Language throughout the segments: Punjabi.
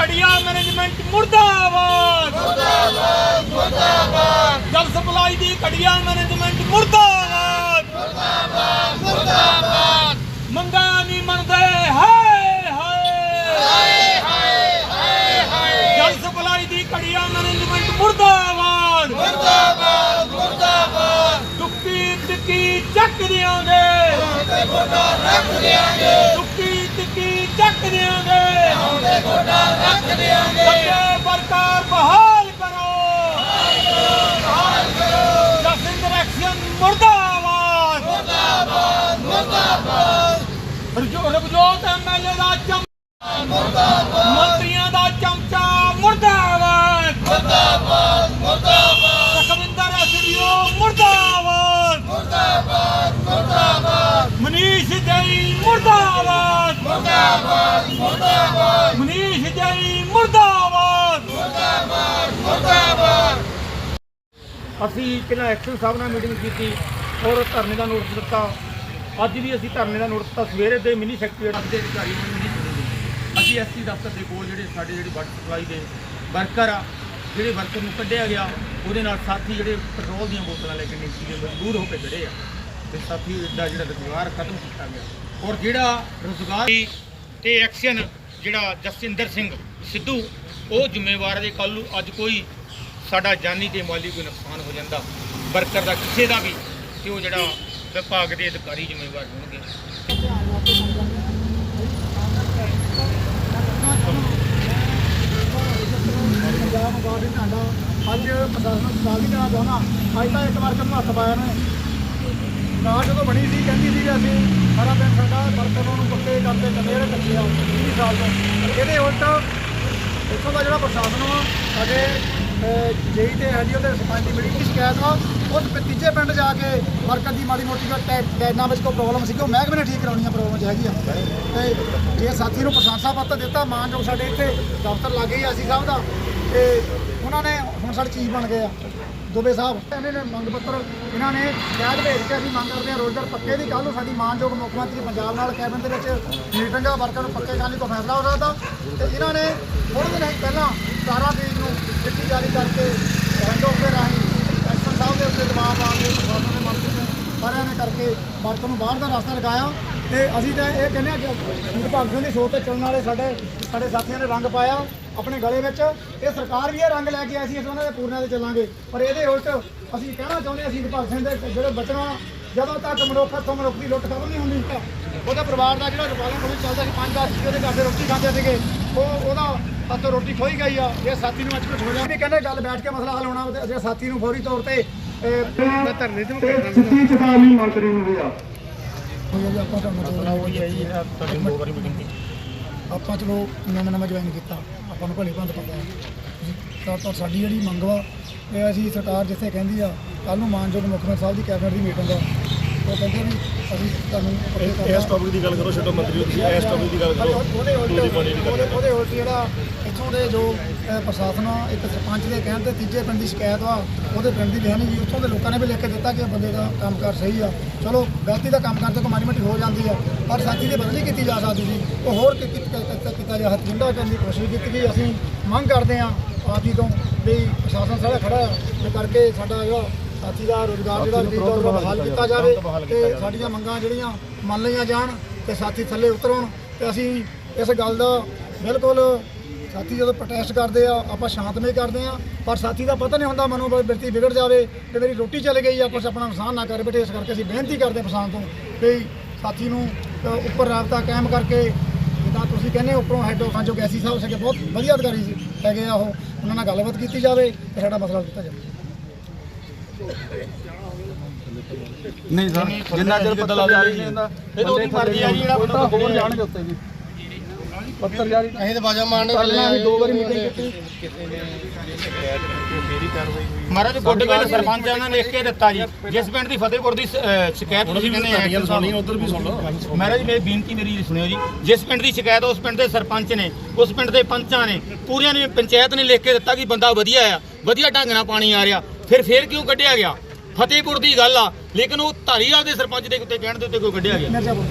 ਘੜੀਆ ਮੈਨੇਜਮੈਂਟ ਮੁਰਦਾਬਾਦ। ਜਲ ਸਪਲਾਈ ਦੀ ਘੜੀਆ ਮੈਨੇਜਮੈਂਟ ਮੁਰਦਾਬਾਦ। ਮੁਰਦਾਬਾਦ ਮੁਰਦਾਬਾਦ ਮੰਗਾ ਨਹੀਂ ਮੰਨਦੇ ਹਾਏ ਹਾਏ। ਹਾਏ ਹਾਏ ਹਾਏ ਜਲ ਸਪਲਾਈ ਦੀ ਘੜੀਆ ਮੈਨੇਜਮੈਂਟ ਮੁਰਦਾਬਾਦ। ਮੁਰਦਾਬਾਦ ਮੁਰਦਾਬਾਦ। ਦੁੱਕੀ ਟਿੱਕੀ ਚੱਕ ਦਿਆਂਗੇ। ਤੇ ਗੋਡਾ ਰੱਖ ਦਿਆਂਗੇ। ਟਿੱਕੀ ਦਿਆਂਗੇ ਤੇ ਗੋਡਾ ਰੱਖ ਦਿਆਂਗੇ ਸਰਕਾਰ ਬਹਾਲ ਕਰੋ। ਜਸਿੰਦਰ ਐਕਸ਼ਨ ਮੁਰਦਾਬਾਦ। ਮੁਰਦਾਬਾਦ ਮੁਰਦਾਬਾਦ। ਰਜੋਤ ਐਮਐਲਏ ਦਾ ਚਮ ਮੁਰਦਾਬਾਦ ਮੰਤਰੀਆਂ ਦਾ ਚਮਚਾ ਮੁਰਦਾਬਾਦ ਮੁਰਦਾਬਾਦ ਮੁਰਦਾਬਾਦ ਸੁਖਵਿੰਦਰ ਐਸਡੀਓ ਮੁਰਦਾਬਾਦ ਮੁਰਦਾਬਾਦ ਮੁਰਦਾਬਾਦ ਮਨੀਸ਼ ਜੈਨ ਮੁਰਦਾਬਾਦ ਮੁਰਦਾਬਾਦ ਮੁਰਦਾਬਾਦ ਮਨੀਸ਼ ਜੈਨ ਮੁਰਦਾਬਾਦ ਅਸੀਂ ਪਹਿਲਾਂ ਐਕਸ਼ਨ ਸਾਹਿਬ ਨਾਲ ਮੀਟਿੰਗ ਕੀਤੀ ਔਰ ਧਰਨੇ ਦਾ ਨੋਟਿਸ ਦਿੱਤਾ। ਅੱਜ ਵੀ ਅਸੀਂ ਧਰਨੇ ਦਾ ਨੋਟਿਸ ਦਿੱਤਾ। ਸਵੇਰੇ ਦੇ ਮਿਨੀ ਸੈਕਟਰੀਏਟ ਦੇ ਅਧਿਕਾਰੀ ਨੂੰ ਨਹੀਂ ਸੁਣਦੇ ਅਸੀਂ ਐਸਸੀ ਦਫ਼ਤਰ ਦੇ ਕੋਲ ਜਿਹੜੇ ਸਾਡੇ ਜਿਹੜੇ ਵਾਟਰ ਸਪਲਾਈ ਦੇ ਵਰਕਰ ਆ, ਜਿਹੜੇ ਵਰਕਰ ਨੂੰ ਕੱਢਿਆ ਗਿਆ, ਉਹਦੇ ਨਾਲ ਸਾਥੀ ਜਿਹੜੇ ਪੈਟਰੋਲ ਦੀਆਂ ਬੋਤਲਾਂ ਲੈ ਕੇ ਨੀਤੀ ਦੇ ਮਜਬੂਰ ਹੋ ਕੇ ਖੜੇ ਆ। ਤੇ ਸਾਥੀ ਦਾ ਜਿਹੜਾ ਰੁਜ਼ਗਾਰ ਖਤਮ ਕੀਤਾ ਗਿਆ। ਔਰ ਜਿਹੜਾ ਰੁਜ਼ਗਾਰ ਤੇ ਐਕਸ਼ਨ ਜਿਹੜਾ ਜਸਵਿੰਦਰ ਸਿੰਘ ਸਿੱਧੂ, ਉਹ ਜ਼ਿੰਮੇਵਾਰ ਦੇ ਕੱਲ੍ਹ ਨੂੰ ਅੱਜ ਕੋਈ ਸਾਡਾ ਜਾਨੀ ਤੇ ਮਾਲੀ ਕੋਈ ਨੁਕਸਾਨ ਹੋ ਜਾਂਦਾ, ਵਰਕਰ ਦਾ ਕਿਸੇ ਦਾ ਵੀ, ਤੇ ਉਹ ਜਿਹੜਾ ਵਿਭਾਗ ਦੇ ਅਧਿਕਾਰੀ ਜ਼ਿੰਮੇਵਾਰ ਹੋਣਗੇ। ਪੰਜਾਬ ਗਾਰਡਨ ਢਾਂਡਾ ਅੱਜ ਪ੍ਰਸ਼ਾਸਨ ਸਾਲ ਵੀ ਕਰਨਾ ਚਾਹੁੰਦਾ ਅੱਜ ਤਾਂ ਇੱਕ ਵਾਰ ਨੂੰ ਹੱਥ ਪਾਇਆ ਨੇ ਕਾਰ ਜਦੋਂ ਬਣੀ ਸੀ ਕਹਿੰਦੀ ਸੀ ਅਸੀਂ ਸਾਰਾ ਦਿਨ ਸਾਡਾ ਵਰਕਰਾਂ ਨੂੰ ਪੱਕੇ ਕਰਦੇ ਕੰਦੇ ਰਹੇ ਕੱਚੇ ਆ 20 ਸਾਲ ਤੋਂ ਪਰ ਇਹਦੇ ਉਲਟ ਇੱਥੋਂ ਦਾ ਜਿਹੜਾ ਪ੍ਰਸ਼ਾਸਨ ਵਾ ਸਾਡੇ ਜੇਈ ਤੇ ਹੈਗੀ ਉਹਦੇ ਸਰਪੰਚ ਦੀ ਬੜੀ ਸ਼ਿਕਾਇਤ ਆ। ਉਸ ਤੀਜੇ ਪਿੰਡ ਜਾ ਕੇ ਵਰਕਰ ਦੀ ਮਾੜੀ ਮੋਟੀ ਕੋਈ ਟੈ- ਟੈਨਾਂ ਵਿੱਚ ਕੋਈ ਪ੍ਰੋਬਲਮ ਸੀ ਉਹ ਮਹਿਕਮੇ ਨੇ ਠੀਕ ਕਰਾਉਣੀਆਂ ਪ੍ਰੋਬਲਮ ਹੈਗੀ ਆ ਤੇ ਜੇ ਸਾਥੀ ਨੂੰ ਪ੍ਰਸ਼ੰਸਾ ਪੱਤਰ ਦਿੱਤਾ ਮਾਨਯੋਗ ਸਾਡੇ ਇੱਥੇ ਦਫ਼ਤਰ ਲੱਗੇ ਹੀ ਅਸੀਂ ਸਾਹਿਬ ਦਾ। ਤੇ ਉਹਨਾਂ ਨੇ ਹੁਣ ਸਾਡੇ ਚੀਜ਼ ਬਣ ਗਏ ਆ। ਦੁਬੇ ਸਾਹਿਬ ਇਹਨਾਂ ਨੇ ਮੰਗ ਪੱਤਰ ਇਹਨਾਂ ਨੇ ਸ਼ਿਕਾਇਤ ਭੇਜ ਕੇ ਅਸੀਂ ਮੰਗ ਕਰਦੇ ਹਾਂ ਰੋਜ਼ਗਾਰ ਪੱਕੇ ਦੀ। ਕੱਲ੍ਹ ਨੂੰ ਸਾਡੀ ਮਾਨਯੋਗ ਮੁੱਖ ਮੰਤਰੀ ਪੰਜਾਬ ਨਾਲ ਕੈਬਨ ਦੇ ਵਿੱਚ ਮੀਟਿੰਗ ਆ, ਵਰਕਰ ਨੂੰ ਪੱਕੇ ਕਰਨ ਲਈ ਕੋਈ ਫੈਸਲਾ ਹੋ ਸਕਦਾ। ਤੇ ਇਹਨਾਂ ਨੇ ਥੋੜ੍ਹੇ ਦਿਨ ਪਹਿਲਾਂ 17 ਤਰੀਕ ਨੂੰ ਚਿੱਠੀ ਜਾਰੀ ਕਰਕੇ ਹੈਂਡਓਵਰ ਦੇ ਰਾਹੀਂ ਐਕਸ਼ਨ ਸਾਹਿਬ ਦੇ ਉੱਤੇ ਦਬਾਅ ਪਾ ਕੇ ਪ੍ਰਸ਼ਾਸਨ ਦੇ ਮੰਤਰੀ ਨੇ ਸਾਰਿਆਂ ਨੇ ਕਰਕੇ ਵਰਕਰ ਨੂੰ ਬਾਹਰ ਦਾ ਰਸਤਾ ਲਗਾਇਆ। ਤੇ ਅਸੀਂ ਤਾਂ ਇਹ ਕਹਿੰਦੇ ਹਾਂ ਕਿ ਭਗਤ ਸਿੰਘ ਦੀ ਸੋਚ ਤੇ ਚੱਲਣ ਵਾਲੇ ਸਾਡੇ ਸਾਡੇ ਸਾਥੀਆਂ ਨੇ ਰੰਗ ਪਾਇਆ। ਆਪਣੇ ਗਲੇ ਵਿੱਚ। ਇਹ ਸਰਕਾਰ ਵੀ ਇਹ ਰੰਗ ਲੈ ਕੇ ਆਈ ਸੀ ਅਸੀਂ ਉਹਨਾਂ ਦੇ ਪੂਰਨਿਆਂ ਤੇ ਚੱਲਾਂਗੇ। ਪਰ ਇਹਦੇ ਉਲਟ ਅਸੀਂ ਕਹਿਣਾ ਚਾਹੁੰਦੇ ਹਾਂ ਸ਼ਹੀਦ ਭਗਤ ਸਿੰਘ ਦੇ ਜਿਹੜੇ ਬਚਣਾ ਜਦੋਂ ਤੱਕ ਮਨੁੱਖ ਤੋਂ ਮਨੁੱਖ ਦੀ ਲੁੱਟ ਖਤਮ ਨਹੀਂ ਹੁੰਦੀ ਉਹਦੇ ਪਰਿਵਾਰ ਦਾ ਜਿਹੜਾ ਰੁਪਾਲਾ ਕੋਈ ਚੱਲਦਾ ਸੀ ਪੰਜ ਦਸ ਉਹਦੇ ਘਰ ਦੇ ਰੋਟੀ ਖਾਂਦੇ ਸੀਗੇ ਉਹ ਉਹਦਾ ਹੱਥੋਂ ਰੋਟੀ ਖੋਈ ਗਈ ਆ ਜੇ ਸਾਥੀ ਨੂੰ ਅੱਜ ਕੁਝ ਹੋ ਜਾਵੇ ਕਹਿੰਦੇ ਗੱਲ ਬੈਠ ਕੇ ਮਸਲਾ ਹੱਲ ਹੋਣਾ ਜੇ ਸਾਥੀ ਨੂੰ ਫੌਰੀ ਤੌਰ ਤੇ ਇਹ, ਧਰਨੇ ਸਿੱਧੀ ਚੇਤਾਵਨੀ ਮੰਤਰੀ ਨੂੰ ਦਿਆ ਇਹ ਆਪਾਂ ਚਲੋ ਨਵਾਂ ਨਵਾਂ ਜੁਆਇਨ ਕੀਤਾ। ਆਪਾਂ ਨੂੰ ਭਲੇ ਭੰਦ ਪਤਾ ਹੈ। ਤਾਂ ਤਾਂ ਸਾਡੀ ਜਿਹੜੀ ਮੰਗ ਵਾ ਇਹ ਅਸੀਂ ਸਰਕਾਰ ਜਿੱਥੇ ਕਹਿੰਦੀ ਆ ਕੱਲ ਨੂੰ ਮਾਨਯੋਗ ਮੁੱਖ ਮੰਤਰੀ ਸਾਹਿਬ ਦੀ ਕੈਬਨਿਟ ਦੀ ਮੀਟਿੰਗ ਆ। ਉਹ ਕਹਿੰਦੇ ਵੀ ਅਸੀਂ ਤੁਹਾਨੂੰ ਇਸ ਟੌਪਿਕ ਦੀ ਗੱਲ ਕਰੋ ਛੱਡੋ ਮੰਤਰੀ ਤੁਸੀਂ ਇਸ ਟੌਪਿਕ ਦੀ ਗੱਲ ਕਰੋ। ਉਹਦੇ ਉਲਟ ਉਹਦੇ ਜਿਹੜਾ ਇੱਥੋਂ ਦੇ ਜੋ ਪ੍ਰਸ਼ਾਸਨ ਆ ਇੱਕ ਸਰਪੰਚ ਦੇ ਕਹਿਣ ਤੇ ਤੀਜੇ ਪਿੰਡ ਦੀ ਸ਼ਿਕਾਇਤ ਵਾ ਉਹਦੇ ਪਿੰਡ ਦੀ ਲਿਖਣੀ ਜੀ ਉੱਥੋਂ ਦੇ ਲੋਕਾਂ ਨੇ ਵੀ ਲਿਖ ਕੇ ਦਿੱਤਾ ਕਿ ਇਹ ਬੰਦੇ ਦਾ ਕੰਮਕਾਰ ਸਹੀ ਆ। ਚਲੋ ਗਲਤੀ ਦਾ ਕੰਮ ਕਰਦੇ ਕੋ ਮਾੜੀ ਮੋਟੀ ਹੋ ਜਾਂਦੀ ਆ ਪਰ ਸਾਥੀ ਦੀ ਬਦਲੀ ਕੀਤੀ ਜਾ ਸਕਦੀ ਸੀ ਉਹ ਹੋਰ ਕੀਤਾ ਜਾ ਹੱਥਿੰਡਾ ਕਰਨ ਦੀ ਕੋਸ਼ਿਸ਼ ਕੀਤੀ ਗਈ। ਅਸੀਂ ਮੰਗ ਕਰਦੇ ਆ ਆਪ ਜੀ ਤੋਂ ਵੀ ਪ੍ਰਸ਼ਾਸਨ ਸਾਰਾ ਖੜਾ ਆ ਤੇ ਕਰਕੇ ਸਾਡਾ ਜਿਹੜਾ ਸਾਥੀ ਦਾ ਰੋਜ਼ਗਾਰ ਜਿਹੜਾ ਜਦੀਦ ਤੌਰ 'ਤੇ ਬਹਾਲ ਕੀਤਾ ਜਾਵੇ ਤੇ ਸਾਡੀਆਂ ਮੰਗਾਂ ਜਿਹੜੀਆਂ ਮੰਨ ਲਈਆਂ ਜਾਣ ਤੇ ਸਾਥੀ ਥੱਲੇ ਉਤਰਨ ਤੇ ਅਸੀਂ ਇਸ ਗੱਲ ਦਾ ਬਿਲਕੁਲ ਸਾਥੀ ਜਦੋਂ ਪ੍ਰੋਟੈਸਟ ਕਰਦੇ ਆ ਆਪਾਂ ਸ਼ਾਂਤਮਈ ਕਰਦੇ ਆ ਪਰ ਸਾਥੀ ਦਾ ਪਤਾ ਨਹੀਂ ਹੁੰਦਾ ਮਨੋਂ ਬਿਰਤੀ ਵਿਗੜ ਜਾਵੇ ਤੇ ਮੇਰੀ ਰੋਟੀ ਚਲੇ ਗਈ ਆ ਕੁਛ ਆਪਣਾ ਨੁਕਸਾਨ ਨਾ ਕਰ ਬੈਠੇ ਇਸ ਕਰਕੇ ਅਸੀਂ ਬੇਨਤੀ ਕਰਦੇ ਹਾਂ ਪ੍ਰਸ਼ਾਸਨ ਤੋਂ ਵੀ ਸਾਥੀ ਨੂੰ ਉੱਪਰ ਰਾਬਤਾ ਕਾਇਮ ਕਰਕੇ ਜਿੱਦਾਂ ਤੁਸੀਂ ਕਹਿੰਦੇ ਹੋ, ਉੱਪਰੋਂ ਹੈੱਡ ਆਫਾਂ ਜੋ ਗੈਸੀ ਸਾਹਿਬ ਸੀਗੇ ਬਹੁਤ ਵਧੀਆ ਅਧਿਕਾਰੀ ਸੀ ਹੈਗੇ ਆ ਉਹ ਉਹਨਾਂ ਨਾਲ ਗੱਲਬਾਤ ਕੀਤੀ ਜਾਵੇ ਤੇ ਸਾਡਾ ਮਸਲਾ ਕੀਤਾ ਜਾਵੇ। ਨਹੀਂ ਸਰ ਜਿੰਨਾ ਚਿਰ ਪਤਾ ਲੱਗ ਜਾਂਦਾ ਫਿਰ ਉਹਦੀ ਮਰਜ਼ੀ ਆ ਜੀ ਜਿਹੜਾ ਬੰਦਾ ਹੋਰ ਜਾਣਗੇ ਉੱਤੇ ਜੀ ਪੱਤਰ ਜਾਰੀ ਅਸੀਂ ਤਾਂ ਬਾਜਾ ਮਾਰਨੇ ਨਾਲ ਅਸੀਂ ਦੋ ਵਾਰੀ ਮੀਟਿੰਗ ਕੀਤੀ। ਮਹਾਰਾਜ ਗੋਡੇਵਾਲ ਸਰਪੰਚ ਆ ਉਹਨਾਂ ਨੇ ਲਿਖ ਕੇ ਦਿੱਤਾ ਜੀ। ਜਿਸ ਪਿੰਡ ਦੀ ਫਤਿਹਪੁਰ ਦੀ ਅਹ, ਸ਼ਿਕਾਇਤ ਤੁਸੀਂ ਕਹਿੰਦੇ ਆ ਸੁਣੀ ਉਧਰ ਵੀ ਸੁਣ। ਲਓ ਮਹਾਰਾਜ ਮੇਰੀ ਬੇਨਤੀ ਮੇਰੀ ਸੁਣਿਓ ਜੀ। ਜਿਸ ਪਿੰਡ ਦੀ ਸ਼ਿਕਾਇਤ ਉਸ ਪਿੰਡ ਦੇ ਸਰਪੰਚ ਨੇ ਉਸ ਪਿੰਡ ਦੇ ਪੰਚਾਂ ਨੇ ਪੂਰੀਆਂ ਨੇ ਪੰਚਾਇਤ ਨੇ ਲਿਖ ਕੇ ਦਿੱਤਾ ਕਿ ਬੰਦਾ ਵਧੀਆ ਆ ਵਧੀਆ ਢੰਗ ਨਾਲ ਪਾਣੀ ਆ ਰਿਹਾ। ਫਿਰ ਫੇਰ ਕਿਉਂ ਕੱਢਿਆ ਗਿਆ? ਫਤਿਹਪੁਰ ਦੀ ਗੱਲ ਆ ਲੇਕਿਨ ਉਹ ਧਾਰੀਵਾਲ ਦੇ ਸਰਪੰਚ ਦੇ ਉੱਤੇ ਕਹਿਣ ਦੇ ਉੱਤੇ ਕਿਉਂ ਕੱਢਿਆ ਗਿਆ? ਮਿਰਜ਼ਾਪੁਰ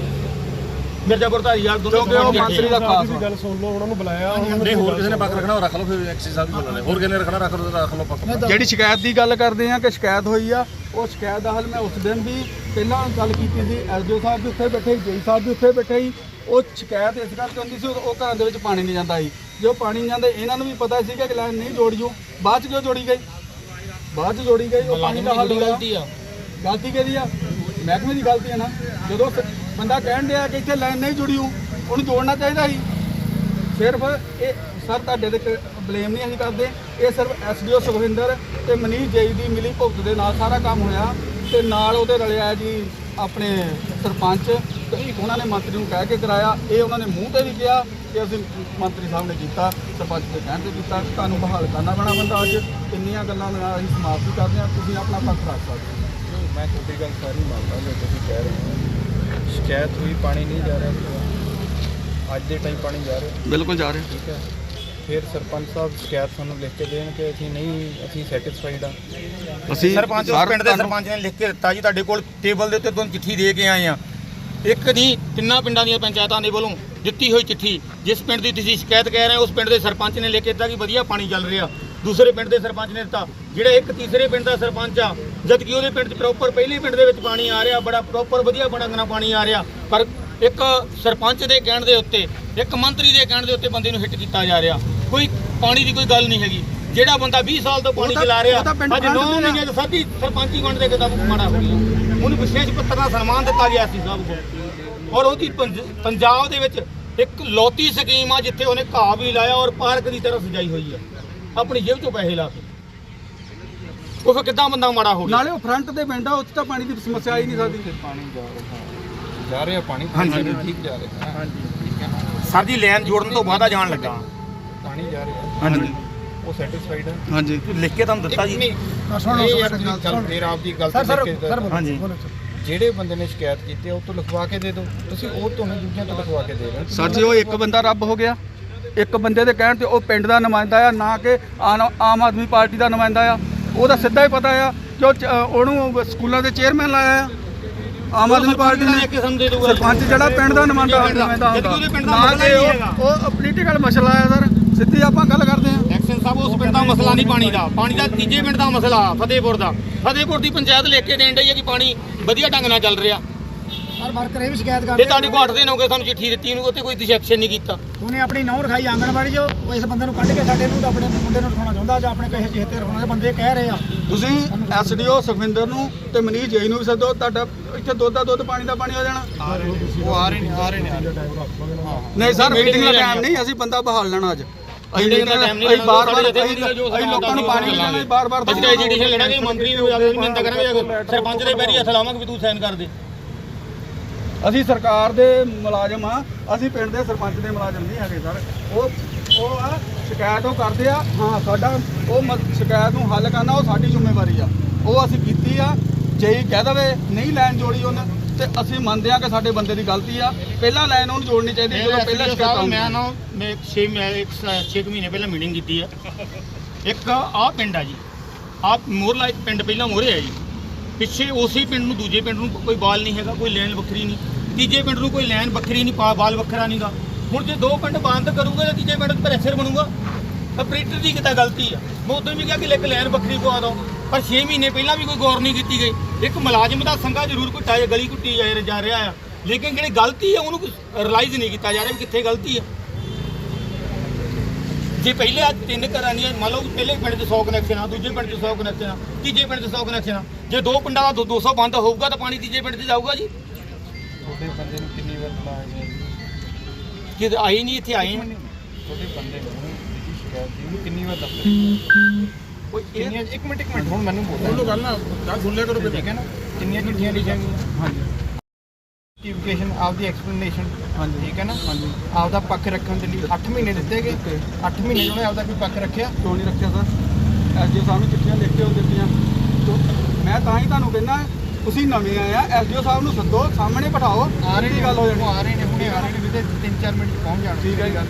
ਮਿਰਜ਼ਾਪੁਰ ਧਾਰੀਵਾਲ ਦੋਨੋਂ ਕਿਉਂਕਿ ਉਹ ਮੰਤਰੀ ਦਾ ਖਾਸ ਗੱਲ ਸੁਣ ਲਓ ਉਹਨਾਂ ਨੂੰ ਬੁਲਾਇਆ ਨਹੀਂ ਹੋਰ ਕਿਸੇ ਨੇ ਪੱਕ ਰੱਖਣਾ ਉਹ ਰੱਖ ਲਓ ਫਿਰ ਐਕਸੀ ਸਾਹਿਬ ਵੀ ਬੁਲਾਣੇ ਹੋਰ ਕਿਸੇ ਨੇ ਰੱਖਣਾ ਰੱਖ ਲਓ ਰੱਖ ਲਓ ਪੱਕ ਜਿਹੜੀ ਸ਼ਿਕਾਇਤ ਦੀ ਗੱਲ ਕਰਦੇ ਆ ਕਿ ਸ਼ਿਕਾਇਤ ਹੋਈ ਆ ਉਹ ਸ਼ਿਕਾਇਤ ਦਾ ਹੱਲ ਮੈਂ ਉਸ ਦਿਨ ਵੀ ਪਹਿਲਾਂ ਗੱਲ ਕੀਤੀ ਸੀ ਐਸਡੀਓ ਸਾਹਿਬ ਵੀ ਉੱਥੇ ਬੈਠੇ ਸੀ ਜੀ ਸਾਹਿਬ ਵੀ ਉੱਥੇ ਬੈਠੇ ਸੀ। ਉਹ ਸ਼ਿਕਾਇਤ ਇਸ ਕਰਕੇ ਹੁੰਦੀ ਸੀ ਉਹ ਘਰਾਂ ਦੇ ਵਿੱਚ ਪਾਣੀ ਨਹੀਂ ਜਾਂਦਾ ਸੀ। ਜੋ ਪਾਣੀ ਨਹੀਂ ਜਾਂਦਾ ਇਹਨਾਂ ਨੂੰ ਵੀ ਪਤਾ ਸੀਗਾ ਕਿ ਲਾਈਨ ਨਹੀਂ ਜੋੜੀਓ। ਬਾਅਦ ਚ ਕਿਉਂ ਜੋੜੀ ਗਈ? ਬਾਅਦ ਚ ਜੋੜੀ ਗਈ ਉਹ ਪਾਣੀ ਦਾ ਹੱਲ ਗਲਤੀ ਆ। ਗਲਤੀ ਕਿਹਦੀ ਆ? ਮਹਿਕਮੇ ਦੀ ਗਲਤੀ ਹੈ ਨਾ। ਜਦੋਂ ਬੰਦਾ ਕਹਿਣ ਡਿਆ ਕਿ ਇੱਥੇ ਲਾਈਨ ਨਹੀਂ ਜੁੜੀ ਹੋਊ, ਉਹਨੂੰ ਜੋੜਨਾ ਚਾਹੀਦਾ ਸੀ। ਸਿਰਫ ਇਹ ਸਰ ਤੁਹਾਡੇ ਤੇ ਬਲੇਮ ਨਹੀਂ ਅਸੀਂ ਕਰਦੇ, ਇਹ ਸਿਰਫ ਐਸਡੀਓ ਸੁਖਵਿੰਦਰ ਤੇ ਮਨੀਸ਼ ਜੈਈ ਦੀ ਮਿਲੀ ਭੁਗਤ ਦੇ ਨਾਲ ਸਾਰਾ ਕੰਮ ਹੋਇਆ ਤੇ ਨਾਲ ਉਹਦੇ ਰਲਿਆ ਜੀ ਆਪਣੇ ਸਰਪੰਚ ਤੇ ਉਹਨਾਂ ਨੇ ਮੰਤਰੀ ਨੂੰ ਕਹਿ ਕੇ ਕਰਾਇਆ, ਇਹ ਉਹਨਾਂ ਨੇ ਮੂੰਹ ਤੇ ਵੀ ਕਿਹਾ ਕਿ ਅਸੀਂ ਮੰਤਰੀ ਸਾਹਿਬ ਨੇ ਕੀਤਾ, ਸਰਪੰਚ ਦੇ ਕਹਿਣ ਤੇ ਕੀਤਾ, ਤੁਹਾਨੂੰ ਬਹਾਲ ਕਰਨਾ ਪੈਣਾ ਬੰਦਾ ਅੱਜ, ਇੰਨੀਆਂ ਗੱਲਾਂ ਨਾਲ ਅਸੀਂ ਸਮਾਪਤ ਕਰਦੇ ਹਾਂ, ਤੁਸੀਂ ਆਪਣਾ ਪੱਖ ਰੱਖ ਸਕਦੇ ਹੋ। ਮੈਂ ਤੁਹਾਡੀ ਗੱਲ ਸਾਰੀ ਮੰਨਦਾ ਜੋ ਤੁਸੀਂ ਕਹਿ ਰਹੇ ਹੋ। ਸ਼ਿਕਾਇਤ ਹੋਈ ਪਾਣੀ ਨਹੀਂ ਜਾ ਰਿਹਾ ਸੀਗਾ। ਅੱਜ ਦੇ ਟਾਈਮ ਪਾਣੀ ਜਾ ਰਿਹਾ। ਬਿਲਕੁਲ ਜਾ ਰਹੇ। ਠੀਕ ਹੈ। ਫਿਰ ਸਰਪੰਚ ਸਾਹਿਬ ਸ਼ਿਕਾਇਤ ਸਾਨੂੰ ਲਿਖ ਕੇ ਦੇਣ ਕਿ ਅਸੀਂ ਨਹੀਂ ਅਸੀਂ ਸੈਟੀਸਫਾਈਡ ਆ ਅਸੀਂ ਸਰਪੰਚ ਉਸ ਪਿੰਡ ਦੇ ਸਰਪੰਚ ਨੇ ਲਿਖ ਕੇ ਦਿੱਤਾ ਜੀ ਤੁਹਾਡੇ ਕੋਲ ਟੇਬਲ ਦੇ ਉੱਤੇ ਤੁਹਾਨੂੰ ਚਿੱਠੀ ਦੇ ਕੇ ਆਏ ਆ ਇੱਕ ਨਹੀਂ ਤਿੰਨਾਂ ਪਿੰਡਾਂ ਦੀਆਂ ਪੰਚਾਇਤਾਂ ਦੇ ਵੱਲੋਂ ਦਿੱਤੀ ਹੋਈ ਚਿੱਠੀ ਜਿਸ ਪਿੰਡ ਦੀ ਤੁਸੀਂ ਸ਼ਿਕਾਇਤ ਕਹਿ ਰਹੇ ਹੋ ਉਸ ਪਿੰਡ ਦੇ ਸਰਪੰਚ ਨੇ ਲਿਖ ਕੇ ਦਿੱਤਾ ਕਿ ਵਧੀਆ ਪਾਣੀ ਚੱਲ ਰਿਹਾ। ਦੂਸਰੇ ਪਿੰਡ ਦੇ ਸਰਪੰਚ ਨੇ ਦਿੱਤਾ ਜਿਹੜਾ ਇੱਕ ਤੀਸਰੇ ਪਿੰਡ ਦਾ ਸਰਪੰਚ ਆ ਜਦ ਕਿ ਉਹਦੇ ਪਿੰਡ 'ਚ ਪ੍ਰੋਪਰ ਪਹਿਲੇ ਪਿੰਡ ਦੇ ਵਿੱਚ ਪਾਣੀ ਆ ਰਿਹਾ ਬੜਾ ਪ੍ਰੋਪਰ ਵਧੀਆ ਨਾਲ ਪਾਣੀ ਆ ਰਿਹਾ ਪਰ ਇੱਕ ਸਰਪੰਚ ਦੇ ਕਹਿਣ ਦੇ ਉੱਤੇ ਇੱਕ ਮੰਤਰੀ ਦੇ ਕਹਿਣ ਦੇ ਉੱਤੇ ਬੰਦੇ ਨੂੰ ਹਿੱਟ ਕੀਤਾ ਜਾ ਰਿਹਾ। ਕੋਈ ਪਾਣੀ ਦੀ ਕੋਈ ਗੱਲ ਨਹੀਂ ਹੈਗੀ। ਜਿਹੜਾ ਬੰਦਾ 20 ਸਾਲ ਤੋਂ ਪਾਣੀ ਚਲਾ ਰਿਹਾ ਅੱਜ ਵੰਡ 9 ਦੇ ਆ। ਮਹੀਨੇ ਤੋਂ ਸਾਡੀ ਸਰਪੰਚੀ ਵੰਡ ਦੇ ਕਿਤਾਬ ਮਾੜਾ ਹੋ ਗਿਆ ਉਹਨੂੰ ਵਿਸ਼ੇਸ਼ ਪੱਤਰ ਨਾਲ ਸਨਮਾਨ ਦਿੱਤਾ ਗਿਆ ਸੀ ਸਭ ਨੂੰ। ਔਰ ਉਹਦੀ ਪੰਜ- ਪੰਜਾਬ ਦੇ ਵਿੱਚ ਇੱਕ ਲੋਤੀ ਸਕੀਮ ਆ ਜਿੱਥੇ ਉਹਨੇ ਘਾਹ ਵੀ ਲਾਇਆ ਔਰ ਪਾਰਕ ਦੀ ਤਰ੍ਹਾਂ ਸਜਾਈ ਹੋਈ ਆ। ਆਪਣੀ ਜੇਬ ਚੋਂ ਪੈਸੇ ਲਾ ਕੇ। ਉਹ ਫਿਰ ਕਿੱਦਾਂ ਬੰਦਾ ਮਾੜਾ ਹੋ ਗਿਆ। ਨਾਲੇ ਉਹ ਫਰੰਟ ਤੇ ਪਿੰਡ ਆ ਉੱਥੇ ਤਾਂ ਪਾਣੀ ਦੀ ਸਮੱਸਿਆ ਆਈ ਨਹੀਂ ਸਕਦੀ ਪਾਣੀ ਜਾ ਰਿਹਾ ਜਾ ਰਿਹਾ ਪਾਣੀ ਹਾਂਜੀ। ਠੀਕ ਜਾ ਰਿਹਾ। ਹਾਂਜੀ। ਸਰ ਜੀ ਲੈਨ ਜੋੜਨ ਤੋਂ ਬਾਅਦ ਆ ਜਾਣ ਲੱਗਾ। ਪਾਣੀ ਜਾ ਰਿਹਾ ਹਾਂਜੀ। ਉਹ ਸੈਟੀਸਫਾਈਡ ਹੈ। ਹਾਂਜੀ। ਲਿਖ ਕੇ ਤੁਹਾਨੂੰ ਦਿੱਤਾ ਜੀ। ਸੁਣ ਇਹ ਲਓ ਗੱਲ ਫਿਰ ਆਪ ਦੀ ਗੱਲ ਸਰ ਸਰ ਲਿਖ ਕੇ ਸਰ ਦਿਓ। ਹਾਂਜੀ। ਜਿਹੜੇ ਬੰਦੇ ਨੇ ਸ਼ਿਕਾਇਤ ਕੀਤੀ ਹੈ, ਉਹ ਤੋਂ ਲਿਖਵਾ ਕੇ ਦੇ ਦਿਓ। ਤੁਸੀਂ ਉਹ ਤੁਹਾਨੂੰ ਦੂਜਿਆਂ ਤੋਂ ਲਿਖਵਾ ਕੇ ਦੇ ਰਹੇ ਹੋ। ਸਰ ਜੀ ਉਹ ਇੱਕ ਬੰਦਾ ਰੱਬ ਹੋ ਗਿਆ। ਇੱਕ ਬੰਦੇ ਦੇ ਕਹਿਣ ਤੇ ਉਹ ਪਿੰਡ ਦਾ ਨੁਮਾਇੰਦਾ ਆ ਨਾ ਕਿ ਆਮ ਆਦਮੀ ਪਾਰਟੀ ਦਾ ਨੁਮਾਇੰਦਾ ਆ। ਉਹਦਾ ਸਿੱਧਾ ਹੀ ਪਤਾ ਆ ਕਿ ਉਹਨੂੰ ਸਕੂਲਾਂ ਦੇ ਚੇਅਰਮੈਨ ਲਾਇਆ ਆ। ਆਮ ਆਦਮੀ ਪਾਰਟੀ ਨੇ ਕਿਸਮ ਦੇ ਦੂਗਾ ਸਰਪੰਚ ਜਿਹੜਾ ਪਿੰਡ ਦਾ ਨੁਮਾਇੰਦਾ ਨੁਮਾਇੰਦਾ ਜਦ ਕਿ ਉਹਦੇ ਪਿੰਡ ਦਾ ਨਾ ਕਿ ਉਹ ਪੋਲੀਟੀਕਲ ਮਸਲਾ ਆ ਸਰ। ਸਿੱਧੀ ਆਪਾਂ ਗੱਲ ਕਰਦੇ ਆ। ਐਕਸ਼ਨ ਸਾਹਿਬ ਉਸ ਪਿੰਡ ਦਾ ਮਸਲਾ ਨਹੀਂ ਪਾਣੀ ਦਾ। ਪਾਣੀ ਦਾ ਤੀਜੇ ਪਿੰਡ ਦਾ ਮਸਲਾ ਫਤਿਹਪੁਰ ਦਾ। ਫਤਿਹਪੁਰ ਦੀ ਪੰਚਾਇਤ ਲਿਖ ਕੇ ਦੇਣ ਡਈ ਹੈ ਕਿ ਪਾਣੀ ਵਧੀਆ ਢੰਗ ਨਾਲ ਚੱਲ ਰਿਹਾ। ਵਰਕਰ ਇਹ ਵੀ ਸ਼ਿਕਾਇਤ ਇਹ ਕਰਦੇ ਤੁਹਾਡੇ ਕੋਲ 8 ਦਿਨ ਹੋ ਗਏ ਸਾਨੂੰ ਚਿੱਠੀ ਦਿੱਤੀ ਨੂੰ ਉੱਤੇ ਕੋਈ ਤੁਸੀਂ ਐਕਸ਼ਨ ਨਹੀਂ ਕੀਤਾ। ਉਹਨੇ ਆਪਣੀ ਨੌਂ ਰਖਾਈ ਆਂਗਣਵਾੜੀ 'ਚ ਉਹ ਇਸ ਬੰਦੇ ਨੂੰ ਕੱਢ ਕੇ ਸਾਡੇ ਨੂੰ ਤਾਂ ਆਪਣੇ ਮੁੰਡੇ ਨੂੰ ਰਖਾਉਣਾ ਚਾਹੁੰਦਾ ਜਾਂ ਆਪਣੇ ਕਿਸੇ ਚਿਹਤੇ ਰਖਾਉਣਾ ਬੰਦੇ ਕਹਿ ਰਹੇ ਆ। ਤੁਸੀਂ ਐਸਡੀਓ ਸੁਖਵਿੰਦਰ ਨੂੰ ਤੇ ਮਨੀਸ਼ ਜੈਨ ਨੂੰ ਵੀ ਸੱਦੋ ਤੁਹਾਡਾ ਇੱਥੇ ਦੁੱਧ ਦਾ ਦੁੱਧ ਪਾਣੀ ਦਾ ਪਾਣੀ ਹੋ ਜਾਣਾ। ਉਹ ਆ ਰਹੇ ਨੇ ਆ ਰਹੇ ਨੇ। ਨਹੀਂ ਸਰ ਮੀਟਿੰਗ ਦਾ ਟਾਈਮ ਨਹੀਂ ਅਸੀਂ ਬੰਦਾ ਬਹਾਲ ਲੈਣਾ ਅੱਜ। ਅਸੀਂ ਬਾਰ-ਬਾਰ ਅਸੀਂ ਜੋ ਲੋਕਾਂ ਨੂੰ ਪਾਣੀ ਲੈਣਾ। ਬਾਰ-ਬਾਰ ਅਸੀਂ ਤਾਂ ਐਜੀਟੇਸ਼ਨ ਲੈਣਾਗੇ ਮੰਤਰੀ ਨੂੰ ਜਾ ਕੇ ਮਿਹਨਤ ਕਰਾਂਗੇ ਸਰਪੰਚ ਦੇ ਪੈਰੀ ਹੱਥ ਲਾਵਾਂਗੇ ਵੀ ਤੂੰ ਸਾਈਨ ਕਰ ਦੇ। ਅਸੀਂ ਸਰਕਾਰ ਦੇ ਮੁਲਾਜ਼ਮ ਆ ਅਸੀਂ ਪਿੰਡ ਦੇ ਸਰਪੰਚ ਦੇ ਮੁਲਾਜ਼ਮ ਨਹੀਂ ਹੈਗੇ ਸਰ। ਉਹ ਉਹ ਆ ਸ਼ਿਕਾਇਤ ਉਹ ਕਰਦੇ ਆ ਹਾਂ ਸਾਡਾ ਉਹ ਮ- ਸ਼ਿਕਾਇਤ ਨੂੰ ਹੱਲ ਕਰਨਾ ਉਹ ਸਾਡੀ ਜ਼ਿੰਮੇਵਾਰੀ ਆ। ਉਹ ਅਸੀਂ ਕੀਤੀ ਆ ਜੇ ਕਹਿ ਦਵੇ ਨਹੀਂ ਲਾਈਨ ਜੋੜੀ ਉਹਨੇ ਤੇ ਅਸੀਂ ਮੰਨਦੇ ਆ ਕਿ ਸਾਡੇ ਬੰਦੇ ਦੀ ਗਲਤੀ ਆ। ਪਹਿਲਾਂ ਲਾਈਨ ਉਹਨੂੰ ਜੋੜਨੀ ਚਾਹੀਦੀ ਜਦੋਂ ਪਹਿਲਾਂ ਸ਼ਿਕਾਇਤ ਮੈਂ ਆਉਂਦੀ ਨਾ ਮੈਂ 6 ਮੈਂ 6 ਮਹੀਨੇ ਪਹਿਲਾਂ ਮੀਟਿੰਗ ਕੀਤੀ ਹੈ ਇੱਕ ਆਹ ਪਿੰਡ ਆ ਜੀ। ਆਹ ਮੋਰਲਾ ਇੱਕ ਪਿੰਡ ਪਹਿਲਾਂ ਮੋਰੇ ਹੈ ਜੀ। ਪਿੱਛੇ ਉਸੇ ਪਿੰਡ ਨੂੰ, ਦੂਜੇ ਪਿੰਡ ਨੂੰ ਕੋਈ ਬਾਲ ਨਹੀਂ ਹੈਗਾ, ਕੋਈ ਲੈਣ ਵੱਖਰੀ ਨਹੀਂ। ਤੀਜੇ ਪਿੰਡ ਨੂੰ ਕੋਈ ਲੈਣ ਵੱਖਰੀ ਨਹੀਂ, ਪਾ ਬਾਲ ਵੱਖਰਾ ਨਹੀਂਗਾ। ਹੁਣ ਜੇ ਦੋ ਪਿੰਡ ਬੰਦ ਕਰੂਗੇ ਤਾਂ ਤੀਜੇ ਪਿੰਡ ਪ੍ਰੈਸ਼ਰ ਬਣੂਗਾ। ਆਪਰੇਟਰ ਦੀ ਕਿਤਾ ਗਲਤੀ ਆ। ਮੈਂ ਉਦੋਂ ਵੀ ਕਿਹਾ ਕਿ ਇੱਕ ਲੈਣ ਵੱਖਰੀ ਪਵਾ ਦਿਓ ਪਰ 6 ਮਹੀਨੇ ਪਹਿਲਾਂ ਵੀ ਕੋਈ ਗੌਰ ਨਹੀਂ ਕੀਤੀ ਗਈ। ਇੱਕ ਮੁਲਾਜ਼ਮ ਦਾ ਸੰਗਾ ਜ਼ਰੂਰ ਘੁੱਟਾ ਗਲੀ ਕੁੱਟੀ ਜਾ- ਜਾ ਰਿਹਾ ਆ। ਲੇਕਿਨ ਜਿਹੜੀ ਗਲਤੀ ਆ, ਉਹਨੂੰ ਰਿਅਲਾਈਜ਼ ਨਹੀਂ ਕੀਤਾ ਜਾ ਰਿਹਾ ਵੀ ਕਿੱਥੇ ਗਲਤੀ ਹੈ ਜੇ ਪਹਿਲੇ ਅੱਜ ਤਿੰਨ ਘਰਾਂ ਦੀਆਂ ਮੰਨ ਲਓ ਪਹਿਲੇ ਪਿੰਡ 'ਚ 100 ਕਨੈਕਸ਼ਨ ਆ ਦੂਜੇ ਪਿੰਡ 'ਚ 100 ਕਨੈਕਸ਼ਨ ਆ ਤੀਜੇ ਪਿੰਡ 'ਚ 100 ਕਨੈਕਸ਼ਨ ਆ ਜੇ ਦੋ ਪਿੰਡਾਂ ਦਾ 200 ਬੰਦ ਹੋਊਗਾ ਤਾਂ ਪਾਣੀ ਤੀਜੇ ਪਿੰਡ 'ਚ ਜਾਊਗਾ ਜੀ। ਤੁਹਾਡੇ ਬੰਦੇ ਨੂੰ ਕਿੰਨੀ ਵਾਰ ਬੁਲਾਇਆ ਗਿਆ ਜੇ? ਆਈ ਨਹੀਂ ਇੱਥੇ ਆਏ ਆ। ਤੁਹਾਡੇ ਬੰਦੇ ਨੂੰ ਜਿਹਦੀ ਸ਼ਿਕਾਇਤ ਸੀ ਉਹਨੂੰ ਕਿੰਨੀ ਵਾਰ ਦਫ਼ਤਰ ਕੋਈ ਇਹ ਕਿੰਨੀਆਂ ਇੱਕ ਮਿੰਟ ਇੱਕ ਮਿੰਟ ਹੁਣ ਮੈਨੂੰ ਬੋਲੋ। ਗੱਲ ਨਾ ਗੱਲ ਸੁਣ ਲਿਆ ਕਰੋ ਠੀਕ ਹੈ ਨਾ? ਕਿੰਨੀਆਂ ਚਿੱਠੀਆਂ ਲਿਖੀਆਂ ਗਈਆਂ? ਹਾਂਜੀ। ਜਸਟੀਫਿਕੇਸ਼ਨ ਆਪਦੀ ਐਕਸਪਲੇਨੇਸ਼ਨ ਹਾਂਜੀ। ਠੀਕ ਹੈ ਨਾ? ਹਾਂਜੀ। ਆਪਦਾ ਪੱਖ ਰੱਖਣ ਦੇ ਲਈ 8 ਮਹੀਨੇ ਦਿੱਤੇ ਗਏ। 8 ਮਹੀਨੇ ਉਹਨੇ ਆਪਦਾ ਕੋਈ ਪੱਖ ਰੱਖਿਆ? ਕਿਉਂ ਨਹੀਂ ਰੱਖਿਆ ਸਰ? ਐਸਡੀਓ ਸਾਹਿਬ ਨੂੰ ਚਿੱਠੀਆਂ ਲਿਖ ਕੇ ਉਹ ਦਿੱਤੀਆਂ ਮੈਂ ਤਾਂ ਹੀ ਤੁਹਾਨੂੰ ਕਹਿੰਦਾ ਤੁਸੀਂ ਨਵੇਂ ਆਏ ਆ ਐਸਡੀਓ ਸਾਹਿਬ ਨੂੰ ਸੱਦੋ ਸਾਹਮਣੇ ਬਿਠਾਓ ਆ ਰਹੇ ਗੱਲ ਹੋ ਜਾਣੀ। ਆ ਰਹੇ ਨੇ ਹੁਣੇ ਆ ਰਹੇ ਨੇ ਵੀਰੇ 3-4 ਮਿੰਟ ਪਹੁੰਚ ਜਾਣ ਠੀਕ ਹੈ ਗੱਲ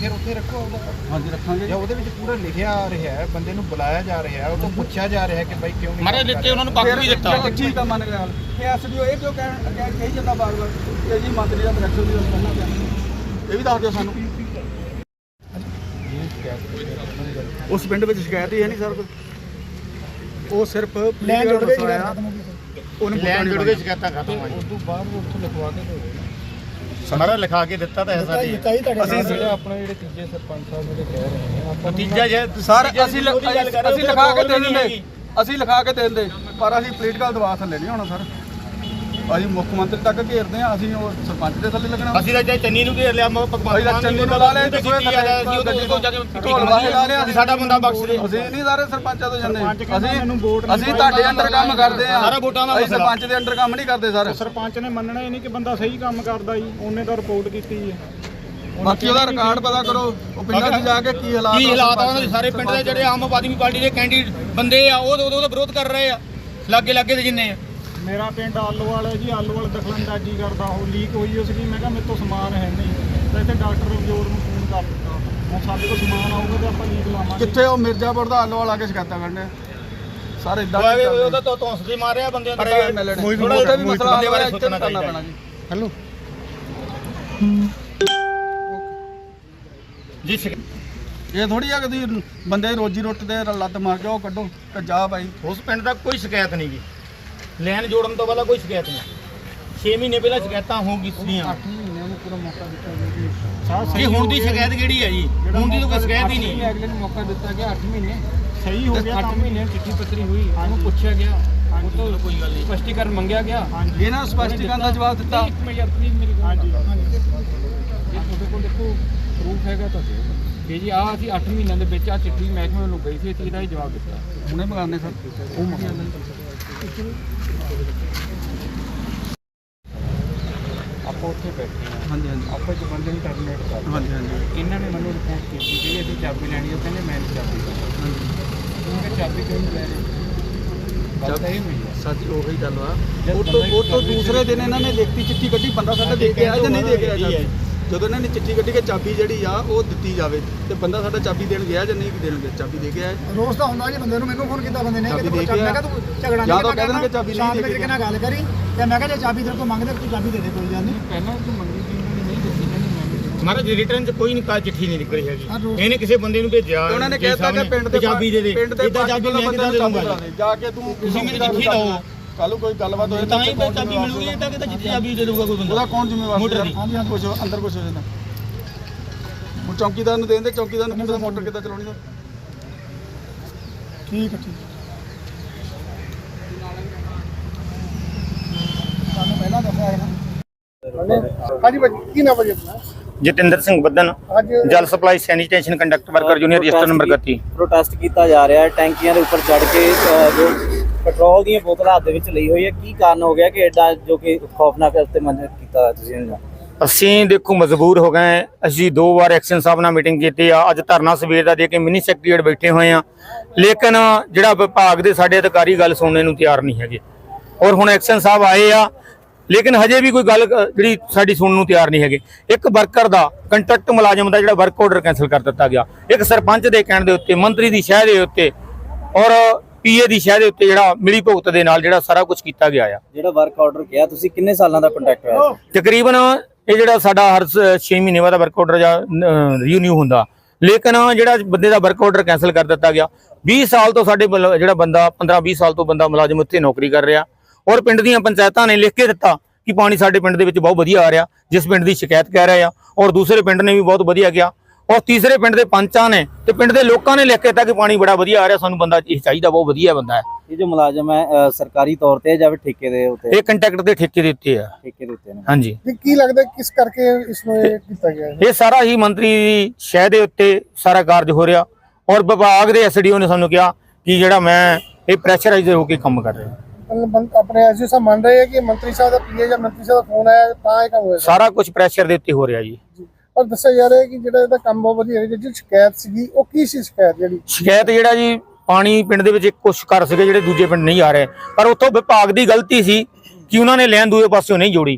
ਫਿਰ ਉੱਥੇ ਰੱਖੋ ਉਹਦਾ ਹਾਂਜੀ ਰੱਖਾਂਗੇ ਜਾਂ। ਉਹਦੇ ਵਿੱਚ ਪੂਰਾ ਲਿਖਿਆ ਆ ਰਿਹਾ ਹੈ ਬੰਦੇ ਨੂੰ ਬੁਲਾਇਆ ਜਾ ਰਿਹਾ ਹੈ ਉਹ ਤੋਂ ਪੁੱਛਿਆ ਜਾ ਰਿਹਾ ਹੈ ਕਿ ਬਾਈ ਕਿਉਂ ਨਹੀਂ ਮਾਰੇ ਦਿੱਤੇ ਉਹਨਾਂ ਨੂੰ ਪੱਕ ਵੀ ਦਿੱਤਾ। ਠੀਕ ਆ ਮੰਨ ਗਿਆ ਇਹ ਐਸਡੀਓ ਇਹ ਕਿਉਂ ਕਹਿ ਕਹਿ- ਜਾਂਦਾ ਬਾਰ-ਬਾਰ ਕਿ ਜੀ ਮੰਤਰੀ ਦਾ ਪ੍ਰੈਸ਼ਰ ਵੀ ਉਸ ਕਰਨਾ ਪਿਆ। ਇਹ ਵੀ ਦੱਸ ਦਿਓ ਸਾਨੂੰ। ਉਸ ਪਿੰਡ ਵਿੱਚ ਸ਼ਿਕਾਇਤ ਹੀ ਹੈ ਨਹੀਂ ਸਰ? ਉਹ ਸਿਰਫ ਲੈਣ ਜੁੜ ਉਹਨੂੰ ਕੇ ਕੇ ਸ਼ਿਕਾਇਤਾਂ ਖਤਮ ਹੋਈ ਉਸ ਤੋਂ ਬਾਅਦ ਉਹ ਉੱਥੋਂ ਲਿਖਵਾ ਕੇ ਸਾਰਾ ਲਿਖਾ ਕੇ ਦਿੱਤਾ ਤਾਂ ਹੈ ਸਾਡੀ। ਦਿੱਤਾ ਹੀ ਤੁਹਾਡੇ ਅਸੀਂ ਜਿਹੜੇ ਆਪਣੇ ਜਿਹੜੇ ਤੀਜੇ ਸਰਪੰਚ ਸਾਹਿਬ ਜਿਹੜੇ ਕਹਿ ਰਹੇ ਨੇ ਆਪਾਂ ਨੂੰ ਤੀਜਾ ਜੇ ਸਰ ਅਸੀਂ ਲ- ਅਸੀਂ ਲਿਖਾ ਕੇ ਦੇ ਦਿੰਦੇ। ਅਸੀਂ ਲਿਖਾ ਕੇ ਦੇ ਦਿੰਦੇ ਪਰ ਅਸੀਂ ਪੋਲੀਟੀਕਲ ਦਬਾਅ ਥੱਲੇ ਨਹੀਂ ਹੋਣਾ ਸਰ। ਅਸੀਂ ਮੁੱਖ ਮੰਤਰੀ ਤੱਕ ਘੇਰਦੇ ਆ ਅਸੀਂ ਉਹ ਸਰਪੰਚ ਦੇ ਥੱਲੇ ਲੱਗਣਾ। ਅਸੀਂ ਤਾਂ ਚਾਹੇ ਚੰਨੀ ਨੂੰ ਘੇਰ ਲਿਆ ਭਗਵੰਤ ਅਸੀਂ ਤਾਂ ਮਾਨ ਚੰਨੀ ਨੇ ਲਾ ਲਿਆ ਤੇ ਕੀਤੀ ਸੋਏ ਆ, ਅਸੀਂ ਉਹਦੇ ਕੋਲ ਜਾ ਕੇ ਢੋਲ ਵਾਲੇ ਲਾ ਲਿਆ ਅਸੀਂ ਸਾਡਾ ਬੰਦਾ ਬਖਸ਼ ਦੇ। ਅਸੀਂ ਨਹੀਂ ਸਾਰੇ ਸਰਪੰਚਾਂ ਤੋਂ ਜੰਨੇ ਅਸੀਂ ਅਸੀਂ ਤੁਹਾਡੇ ਅੰਡਰ ਕੰਮ ਕਰਦੇ ਆ ਸਾਰਾ ਵੋਟਾਂ ਦਾ ਅਸੀਂ। ਸਰਪੰਚ ਦੇ ਅੰਡਰ ਕੰਮ ਨਹੀਂ ਕਰਦੇ ਸਰ। ਸਰਪੰਚ ਨੇ ਮੰਨਣਾ ਹੀ ਨਹੀਂ ਕਿ ਬੰਦਾ ਸਹੀ ਕੰਮ ਕਰਦਾ ਜੀ ਉਹਨੇ ਤਾਂ ਰਿਪੋਰਟ ਕੀਤੀ ਹੈ ਬਾਕੀ ਉਹਦਾ ਰਿਕਾਰਡ ਪਤਾ ਕਰੋ ਉਹ ਪਿੰਡਾਂ 'ਚ ਜਾ ਕੇ ਕੀ ਹਾਲਾਤ ਕੀ ਹਾਲਾਤ ਆ ਉਹਨਾਂ ਦੇ ਸਾਰੇ ਪਿੰਡ ਦੇ ਜਿਹੜੇ ਆਮ ਆਦਮੀ ਪਾਰਟੀ ਦੇ ਕੈਂਡੀਡੇਟ ਬੰਦੇ ਆ ਉਹ ਉਹ ਉਹਦਾ ਵਿਰੋਧ ਕਰ ਰਹੇ ਆ। ਲਾਗੇ ਲਾਗੇ ਦੇ ਜਿੰਨੇ ਆ। ਮੇਰਾ ਪਿੰਡ ਆਲੋਵਾਲ ਹੈ ਜੀ ਆਲੋਵਾਲ ਦਖਲਅੰਦਾਜ਼ੀ ਕਰਦਾ ਉਹ ਲੀਕ ਹੋਈ ਉਸ ਦੀ ਮੈਂ ਕਿਹਾ ਮੇਰੇ ਤੋਂ ਸਮਾਨ ਹੈ ਨਹੀਂ। ਤਾਂ ਇੱਥੇ ਡਾਕਟਰ ਰਵਜੋਰ ਨੂੰ ਫੋਨ ਕਰ ਦਿੱਤਾ। ਹੁਣ ਸਾਡੇ ਕੋਲ ਸਮਾਨ ਆਊਗਾ ਤੇ ਆਪਾਂ ਲੀਕ ਲਾਵਾਂਗੇ। ਕਿੱਥੇ ਉਹ ਮਿਰਜ਼ਾਪੁਰ ਦਾ ਆਲੋ ਵਾਲਾ ਕੇ ਸ਼ਿਕਾਇਤਾਂ ਕਰਨੇ ਸਾਰੇ ਇਦਾਂ ਉਹ ਉਹਦਾ ਤੋਂ ਤੌਂਸਦੇ ਮਾਰਿਆ ਬੰਦਿਆਂ ਪਰ ਦੇ ਇਹ ਮਿਲਣੇ ਕੋਈ ਥੋੜਾ ਜਿਹਾ ਵੀ ਮਸਲਾ ਬੰਦੇ ਬਾਰੇ ਇੱਥੇ ਸੋਚਣਾ ਕਰਨਾ ਚਾਹੀਦਾ। ਪੈਣਾ ਜੀ? ਹੈਲੋ। ਜੀ ਸ਼ਿਕ- ਇਹ ਥੋੜੀ ਆ ਕਦੀ ਬੰਦੇ ਰੋਜੀ ਰੋਟੀ ਦੇ ਲੱਤ ਮਾਰ ਕੇ ਉਹ ਕੱਢੋ ਤੇ ਜਾ ਭਾਈ। ਉਸ ਪਿੰਡ ਦਾ ਕੋਈ ਸ਼ਿਕਾਇਤ ਨਹੀਂ ਗੀ ਲੈਣ ਜੋੜਨ ਤੋਂ ਪਹਿਲਾਂ ਕੋਈ ਸ਼ਿਕਾਇਤ ਨਹੀਂ। 6 ਮਹੀਨੇ ਪਹਿਲਾਂ ਸ਼ਿਕਾਇਤਾਂ ਹੋ ਗਈਆਂ ਮਹੀਨਿਆਂ ਨੂੰ ਪੂਰਾ ਮੌਕਾ ਦਿੱਤਾ ਗਿਆ ਜੀ। ਇਹ ਹੁਣ ਦੀ ਸ਼ਿਕਾਇਤ ਕਿਹੜੀ ਹੈ ਜੀ? ਹੁਣ ਦੀ ਤਾਂ ਕੋਈ ਸ਼ਿਕਾਇਤ ਹੀ ਨਹੀਂ। ਅਗਲੇ ਨੂੰ ਮੌਕਾ ਦਿੱਤਾ ਗਿਆ 8 ਮਹੀਨੇ। ਸਹੀ ਹੋ ਗਿਆ 8 ਕੰਮ। ਮਹੀਨੇ ਚਿੱਠੀ ਪੱਤਰੀ ਹੋਈ ਉਹਨੂੰ ਪੁੱਛਿਆ ਗਿਆ। ਉਹ ਤੋਂ ਕੋਈ ਗੱਲ ਨਹੀਂ। ਸਪਸ਼ਟੀਕਰਨ ਮੰਗਿਆ ਗਿਆ। ਇਹਨਾਂ ਨੂੰ ਸਪਸ਼ਟੀਕਰਨ ਦਾ ਜਵਾਬ ਦਿੱਤਾ। ਇੱਕ ਮਿੰਟ ਯਾਰ ਪਲੀਜ਼ ਮੇਰੀ ਗੱਲ ਹਾਂਜੀ। ਜੇ ਤੁਹਾਡੇ ਕੋਲ ਦੇਖੋ ਪ੍ਰੂਫ ਹੈਗਾ ਤਾਂ ਦਿਓ ਕਿ ਜੀ ਆ ਅਸੀਂ 8 ਮਹੀਨਿਆਂ ਦੇ ਵਿੱਚ ਆ ਚਿੱਠੀ ਮਹਿਕਮੇ ਨੂੰ ਗਈ ਸੀ ਇਹਦਾ ਹੀ ਜਵਾਬ ਦਿੱਤਾ। ਹੁਣੇ ਮੰਗਾਉਂਦੇ ਸਰ। ਉਹ ਆਪਾਂ ਉੱਥੇ ਬੈਠੇ ਹਾਂ। ਹਾਂਜੀ ਹਾਂਜੀ। ਆਪਾਂ ਇੱਕ ਬੰਦੇ ਨੂੰ ਟਰਮੀਨੇਟ ਕਰ ਦਿੱਤਾ। ਹਾਂਜੀ ਹਾਂਜੀ। ਇਹਨਾਂ ਨੇ ਮੈਨੂੰ ਰਿਪੋਰਟ ਕੀਤੀ ਕਿ ਅਸੀਂ ਚਾਬੀ ਲੈਣੀ ਹੈ ਉਹ ਕਹਿੰਦੇ ਮੈਂ ਨਹੀਂ ਚਾਬੀ ਲੈਣੀ। ਉਹਨਾਂ ਨੇ ਚਾਬੀ ਕਿਉਂ ਨਹੀਂ ਲੈ ਰਹੇ? ਗੱਲ ਤਾਂ ਇਹ ਹੋਈ ਹੈ ਸੱਚ ਉਹੀ ਗੱਲ ਵਾ ਜਦ ਉਹ ਤੋਂ ਉਹ ਤੋਂ ਦੂਸਰੇ ਦਿਨ ਇਹਨਾਂ ਨੇ ਲਿਖਤੀ ਚਿੱਠੀ ਕੱਢੀ ਬੰਦਾ ਸਾਡਾ ਦੇ ਕੇ ਆਇਆ ਜਾਂ ਨਹੀਂ ਦੇ ਕੇ ਆਇਆ ਜਦੋਂ ਇਹਨਾਂ ਨੇ ਚਿੱਠੀ ਕੱਢੀ ਕਿ ਚਾਬੀ ਜਿਹੜੀ ਆ ਉਹ ਦਿੱਤੀ ਜਾਵੇ ਤੇ ਬੰਦਾ ਸਾਡਾ ਚਾਬੀ ਦੇਣ ਗਿਆ ਜਾਂ ਨਹੀਂ ਦੇਣਗੇ ਚਾਬੀ ਦੇ ਆਇਆ। ਰੋਜ਼ ਤਾਂ ਹੁੰਦਾ ਜੀ ਬੰਦੇ ਨੂੰ ਮੈਨੂੰ ਫੋਨ ਕੀਤਾ ਬੰਦੇ ਨੇ ਚਾਬੀ ਕਿ ਤੂੰ ਕੇ ਮੈਂ ਕਿਹਾ ਤੂੰ ਝਗੜਾ ਜਾਂ ਨਹੀਂ ਦੇਣਗੇ ਚਾਬੀ ਨਹੀਂ ਦੇ ਕੇ ਨਾਲ ਗੱਲ ਕਰੀ ਤੇ ਮੈਂ ਕਿਹਾ ਜੇ ਚਾਬੀ ਤੇਰੇ ਤੋਂ ਮੰਗਦੇ ਤੂੰ ਚਾਬੀ ਦੇ ਦੇ ਕੋਈ ਗੱਲ ਨਹੀਂ। ਪਹਿਲਾਂ ਤੂੰ ਮੰਗੀ ਸੀ ਉਹਨਾਂ ਨੇ ਨਹੀਂ ਦਿੱਤੀ। ਮਹਾਰਾਜ ਰਿਟਰਨ ਚ ਕੋਈ ਨਹੀਂ ਕਾ ਚਿੱਠੀ ਨਹੀਂ ਨਿਕਲੀ ਹੈਗੀ। ਇਹਨੇ ਕਿਸੇ ਬੰਦੇ ਨੂੰ ਭੇਜਿਆ ਉਹਨਾਂ ਨੇ ਕਹਿਤਾ ਕਿ ਪਿੰਡ ਦੇ ਚਾਬੀ ਦੇ ਦੇ। ਪਿੰਡ ਦੇ ਇੱਦਾਂ ਚਾਬੀ ਮੈਂ ਕਿੱਦਾਂ ਦੇ ਦੂੰਗਾ ਜੀ? ਜਾ ਕੇ ਤੂੰ ਤੁਸੀਂ ਮੈਨੂੰ ਚਿੱਠੀ ਦਿਓ। ਕੱਲ ਨੂੰ ਕੋਈ ਗੱਲਬਾਤ ਹੋਏ ਤਾਂ ਹੀ ਤਾਂ ਚਾਬੀ ਮਿਲੂਗੀ ਤਾਂ ਕਿਤੇ ਚਿੱਠੀ ਚਾਬੀ ਦੇ ਦਊਗਾ ਕੋਈ ਬੰਦਾ। ਉਹਦਾ ਕੌਣ ਜ਼ਿੰਮੇਵਾਰ ਮੋਟਰ ਦੀ। ਹਾਂਜੀ ਹਾਂ ਕੁਝ ਅੰਦਰ ਕੁਝ ਹੋ ਜਾਂਦਾ। ਹੁਣ ਚੌਕੀਦਾਰ ਨੂੰ ਦੇਣ ਦੇ ਚੌਕੀਦਾਰ ਨੂੰ ਕੀ ਪਤਾ ਮੋਟਰ ਕਿੱਦਾਂ ਚਲਾਉਣੀ ਦਾ? ਠੀਕ ਹੈ ਠੀਕ ਸਾਨੂੰ ਪਹਿਲਾਂ ਦੱਸਿਆ ਹੈ ਨਾ? ਹਾਂਜੀ ਭਾਜੀ ਕੀ ਨਾਮ ਭਾਜੀ ਆਪਣਾ? ਜਤਿੰਦਰ ਸਿੰਘ ਬੱਦਨ ਅੱਜ ਜਲ supply sanitation conductor worker junior register number 31 protest ਕੀਤਾ ਜਾ ਰਿਹਾ ਹੈ। ਟੈਂਕੀਆਂ ਦੇ ਉੱਪਰ ਚੜ ਕੇ ਜੋ ਪੈਟਰੋਲ ਦੀਆਂ ਬੋਤਲਾਂ ਹੱਥ ਦੇ ਵਿੱਚ ਲਈ ਹੋਈ ਹੈ। ਕੀ ਕਾਰਨ ਹੋ ਗਿਆ ਕਿ ਐਡਾ ਜੋ ਕਿ ਖੌਫਨਾਕ ਤੇ ਮੰਨ ਕੀਤਾ ਤੁਸੀਂ ਇਹਨਾਂ ਅਸੀਂ ਦੇਖੋ, ਮਜਬੂਰ ਹੋ ਗਏ ਅਸੀਂ ਦੋ ਵਾਰ ਐਕਸ਼ਨ ਸਾਹਿਬ ਨਾਲ ਮੀਟਿੰਗ ਕੀਤੀ ਆ। ਅੱਜ ਧਰਨਾ ਸਵੇਰ ਦਾ ਦੇ ਕੇ ਮਿਨੀ ਸੈਕਟਰੀਏਟ ਬੈਠੇ ਹੋਏ ਆ ਲੇਕਿਨ ਜਿਹੜਾ ਵਿਭਾਗ ਦੇ ਸਾਡੇ ਅਧਿਕਾਰੀ ਗੱਲ ਸੁਣਨੇ ਨੂੰ ਤਿਆਰ ਨਹੀਂ ਹੈਗੇ। ਔਰ ਹੁਣ ਐਕਸ਼ਨ ਸਾਹਿਬ ਆਏ ਆ। ਲੇਕਿਨ ਹਜੇ ਵੀ ਕੋਈ ਗੱਲ ਜਿਹੜੀ ਸਾਡੀ ਸੁਣਨ ਨੂੰ ਤਿਆਰ ਨਹੀਂ ਹੈਗੇ। ਇੱਕ ਵਰਕਰ ਦਾ, ਕੰਟਰੈਕਟ ਮੁਲਾਜ਼ਮ ਦਾ ਜਿਹੜਾ ਵਰਕ ਆਰਡਰ ਕੈਨਸਲ ਕਰ ਦਿੱਤਾ ਗਿਆ। ਇੱਕ ਸਰਪੰਚ ਦੇ ਕਹਿਣ ਦੇ ਉੱਤੇ, ਮੰਤਰੀ ਦੀ ਸ਼ਹਿ ਦੇ ਉੱਤੇ। ਔਰ ਪੀਏ ਦੀ ਸ਼ਹਿ ਦੇ ਉੱਤੇ ਜਿਹੜਾ ਮਿਲੀ ਭੁਗਤ ਦੇ ਨਾਲ ਜਿਹੜਾ ਸਾਰਾ ਕੁਝ ਕੀਤਾ ਗਿਆ ਆ। ਜਿਹੜਾ ਵਰਕ ਆਰਡਰ ਕਿਹਾ ਤੁਸੀਂ ਕਿੰਨੇ ਸਾਲਾਂ ਦਾ ਕੰਟਰੈਕਟ ਹੋਇਆ? ਤਕਰੀਬਨ ਇਹ ਜਿਹੜਾ ਸਾਡਾ ਹਰ 6 ਮਹੀਨੇ ਬਾਅਦ ਵਰਕ ਆਰਡਰ ਜਾਂ ਰੀਨਿਊ ਹੁੰਦਾ। ਲੇਕਿਨ ਜਿਹੜਾ ਬੰਦੇ ਦਾ ਵਰਕ ਆਰਡਰ ਕੈਨਸਲ ਕਰ ਦਿੱਤਾ ਗਿਆ। 20 ਸਾਲ ਤੋਂ ਸਾਡੇ ਜਿਹੜਾ ਬੰਦਾ 15 20 ਸਾਲ ਤੋਂ ਬੰਦਾ ਮੁਲਾਜ਼ਮ ਉੱਥੇ ਨੌਕਰੀ ਕਰ ਰਿਹਾ। ਔਰ ਪਿੰਡ ਦੀਆਂ ਪੰਚਾਇਤਾਂ ਨੇ ਲਿਖ ਕੇ ਦਿੱਤਾ ਕਿ ਪਾਣੀ ਸਾਡੇ ਪਿੰਡ ਦੇ ਵਿੱਚ ਬਹੁਤ ਵਧੀਆ ਆ ਰਿਹਾ ਜਿਸ ਪਿੰਡ ਦੀ ਸ਼ਿਕਾਇਤ ਕਹਿ ਰਹੇ ਆ। ਔਰ ਦੂਸਰੇ ਪਿੰਡ ਨੇ ਵੀ ਬਹੁਤ ਵਧੀਆ ਗਿਆ ਔਰ ਤੀਸਰੇ ਪਿੰਡ ਦੇ ਪੰਚਾਂ ਨੇ ਤੇ ਪਿੰਡ ਦੇ ਲੋਕਾਂ ਨੇ ਲਿਖ ਕੇ ਦਿੱਤਾ ਕਿ ਪਾਣੀ ਬੜਾ ਵਧੀਆ ਆ ਰਿਹਾ ਸਾਨੂੰ ਬੰਦਾ ਇਹ ਚਾਹੀਦਾ ਬਹੁਤ ਵਧੀਆ ਬੰਦਾ ਹੈ। ਇਹ ਜੋ ਮੁਲਾਜ਼ਮ ਹੈ ਸਰਕਾਰੀ ਤੌਰ ਤੇ ਹੈ ਜਾਂ ਫਿਰ ਠੇਕੇ ਦੇ ਉੱਤੇ? ਇਹ ਕੰਟੈਕਟ ਦੇ ਠੇਕੇ ਦੇ ਉੱਤੇ ਆ। ਠੇਕੇ ਦੇ ਉੱਤੇ ਨੇ। ਹਾਂਜੀ। ਕੀ ਲੱਗਦਾ ਕਿਸ ਕਰਕੇ ਇਸ ਨੂੰ ਇਹ ਕੀਤਾ ਗਿਆ ਇਹ? ਸਾਰਾ ਹੀ ਮੰਤਰੀ ਦੀ ਸ਼ਹਿ ਦੇ ਉੱਤੇ ਸਾਰਾ ਕਾਰਜ ਹੋ ਰਿਹਾ ਔਰ ਵਿਭਾਗ ਦੇ ਐਸਡੀਓ ਨੇ ਸਾਨੂੰ ਕਿਹਾ ਕਿ ਜਿਹੜਾ ਮੈਂ ਇਹ ਪ੍ਰੈਸ਼ਰਾਈਜ਼ਰ ਹੋ ਕੇ ਕੰਮ ਕਰ ਰਿਹਾ। ਆਪਣੇ ਐਸਜੀ ਸਾਹਿਬ ਮੰਨ ਰਹੇ ਆ ਕਿ ਮੰਤਰੀ ਸਾਹਿਬ ਦਾ ਪੀਏ ਜਾਂ ਮੰਤਰੀ ਸਾਹਿਬ ਦਾ ਫੋਨ ਆਇਆ ਤਾਂ ਇਹ ਕੰਮ ਹੋਇਆ ਸਾਰਾ ਕੁਝ ਪ੍ਰੈਸ਼ਰ ਦੇ ਉੱਤੇ ਹੋ ਰਿਹਾ ਜੀ। ਪਰ ਦੱਸਿਆ ਜਾ ਰਿਹਾ ਕਿ ਜਿਹੜਾ ਇਹਦਾ ਕੰਮ ਬਹੁਤ ਵਧੀਆ ਹੈ, ਜਿਹੜੀ ਸ਼ਿਕਾਇਤ ਸੀਗੀ, ਉਹ ਕੀ ਸੀ ਸ਼ਿਕਾਇਤ ਜਿਹੜੀ? ਸ਼ਿਕਾਇਤ ਜਿਹੜਾ ਜੀ, ਪਾਣੀ ਪਿੰਡ ਦੇ ਵਿੱਚ ਇੱਕ ਕੁਛ ਕਰ ਸੀਗੇ ਜਿਹੜੇ ਦੂਜੇ ਪਿੰਡ ਨਹੀਂ ਆ ਰਹੇ। ਪਰ ਉੱਥੋਂ ਵਿਭਾਗ ਦੀ ਗਲਤੀ ਸੀ ਕਿ ਉਹਨਾਂ ਨੇ ਲੈਣ ਦੂਏ ਪਾਸਿਓਂ ਨਹੀਂ ਜੋੜੀ।